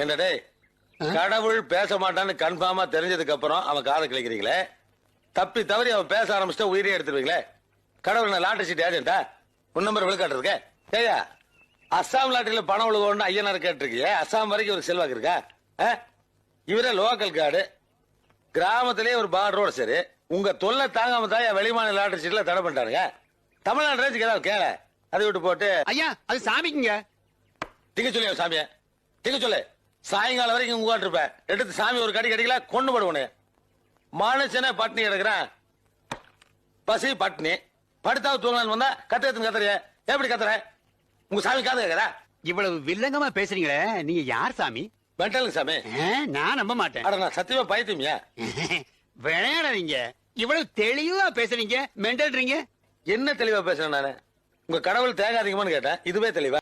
என்ன டேய் கடவுள் பேச மாட்டான்னு கன்ஃபார்மா தெரிஞ்சதுக்கு அப்புறம் அவன் காதை கிளிக்கிறீங்களே தப்பி தவறி அவன் பேச ஆரம்பிச்சுட்டா உயிரே எடுத்துருவீங்களே? கடவுள் நான் லாட்டரி சீட் ஏஜென்ட்டா உன் நம்பர் விழுக்காட்டுருக்க ஏயா அஸ்ஸாம் லாட்டரியில பணம் விழுவோன்னு ஐயனார் கேட்டிருக்கியே அஸ்ஸாம் வரைக்கும் ஒரு செல்வாக்கு இருக்கா? இவரே லோக்கல் கார்டு கிராமத்திலே ஒரு பார்டரோட சரி. உங்க தொல்லை தாங்காம தான் வெளிமாநில லாட்டரி சீட்ல தடை பண்ணிட்டானுங்க. தமிழ்நாடு ரேஞ்சுக்கு ஏதாவது கேள. அதை விட்டு போட்டு ஐயா அது சாமிக்குங்க. திங்க சொல்லி சாமிய. திங்க சொல்லு. சாயங்காலம் வரைக்கும் உங்க இருப்பேன் எடுத்து சாமி ஒரு கடி கடிக்கல கொண்டு போடுவனு மனுஷனே பட்னி கிடக்குறான் பசி பட்னி. படுத்தா தூங்கலான்னு வந்தா கத்து கத்துன்னு கத்துறிய. எப்படி கத்துற? உங்க சாமி காது கேக்குறா இவ்வளவு வில்லங்கமா பேசுறீங்களே நீங்க யார் சாமி? மென்டலுங்க சாமி. நான் நம்ப மாட்டேன். அட நான் சத்தியமா பயத்துமியா விளையாடாதீங்க. இவ்வளவு தெளிவா பேசுறீங்க மெண்டல்றீங்க என்ன தெளிவா பேசுறேன் நானு? உங்க கடவுள் தேங்காதீங்கமான்னு கேட்டேன் இதுவே தெளிவா?